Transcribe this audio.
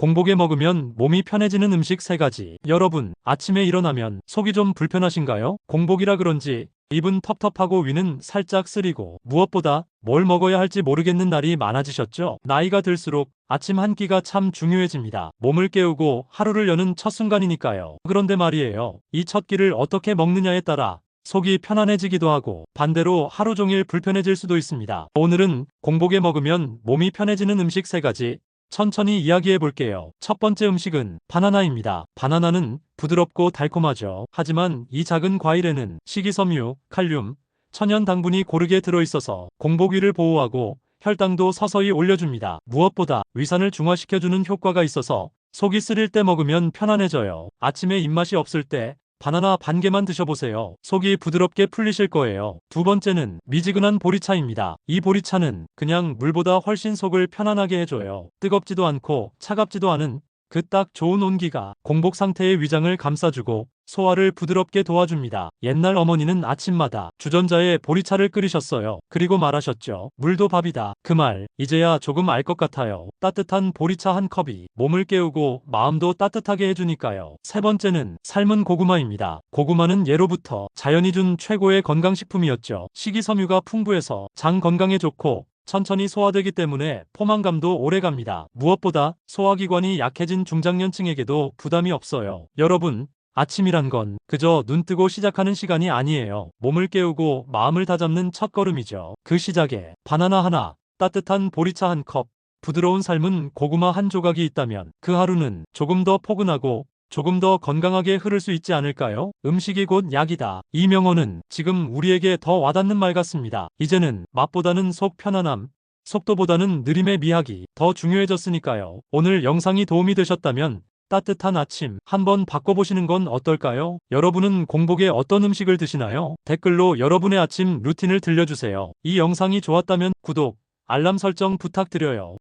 공복에 먹으면 몸이 편해지는 음식 3가지. 여러분, 아침에 일어나면 속이 좀 불편하신가요? 공복이라 그런지 입은 텁텁하고 위는 살짝 쓰리고 무엇보다 뭘 먹어야 할지 모르겠는 날이 많아지셨죠? 나이가 들수록 아침 한 끼가 참 중요해집니다. 몸을 깨우고 하루를 여는 첫 순간이니까요. 그런데 말이에요. 이 첫 끼를 어떻게 먹느냐에 따라 속이 편안해지기도 하고 반대로 하루 종일 불편해질 수도 있습니다. 오늘은 공복에 먹으면 몸이 편해지는 음식 3가지 천천히 이야기해 볼게요. 첫 번째 음식은 바나나입니다. 바나나는 부드럽고 달콤하죠. 하지만 이 작은 과일에는 식이섬유, 칼륨, 천연 당분이 고르게 들어있어서 공복위를 보호하고 혈당도 서서히 올려줍니다. 무엇보다 위산을 중화시켜주는 효과가 있어서 속이 쓰릴 때 먹으면 편안해져요. 아침에 입맛이 없을 때 바나나 반 개만 드셔보세요. 속이 부드럽게 풀리실 거예요. 두 번째는 미지근한 보리차입니다. 이 보리차는 그냥 물보다 훨씬 속을 편안하게 해줘요. 뜨겁지도 않고 차갑지도 않은 그 딱 좋은 온기가 공복 상태의 위장을 감싸주고 소화를 부드럽게 도와줍니다. 옛날 어머니는 아침마다 주전자에 보리차를 끓이셨어요. 그리고 말하셨죠. 물도 밥이다. 그 말 이제야 조금 알 것 같아요. 따뜻한 보리차 한 컵이 몸을 깨우고 마음도 따뜻하게 해주니까요. 세 번째는 삶은 고구마입니다. 고구마는 예로부터 자연이 준 최고의 건강식품이었죠. 식이섬유가 풍부해서 장 건강에 좋고 천천히 소화되기 때문에 포만감도 오래 갑니다. 무엇보다 소화기관이 약해진 중장년층에게도 부담이 없어요. 여러분, 아침이란 건 그저 눈 뜨고 시작하는 시간이 아니에요. 몸을 깨우고 마음을 다잡는 첫 걸음이죠. 그 시작에 바나나 하나, 따뜻한 보리차 한 컵, 부드러운 삶은 고구마 한 조각이 있다면 그 하루는 조금 더 포근하고 조금 더 건강하게 흐를 수 있지 않을까요? 음식이 곧 약이다. 이 명언은 지금 우리에게 더 와닿는 말 같습니다. 이제는 맛보다는 속 편안함, 속도보다는 느림의 미학이 더 중요해졌으니까요. 오늘 영상이 도움이 되셨다면 따뜻한 아침 한번 바꿔보시는 건 어떨까요? 여러분은 공복에 어떤 음식을 드시나요? 댓글로 여러분의 아침 루틴을 들려주세요. 이 영상이 좋았다면 구독, 알람 설정 부탁드려요.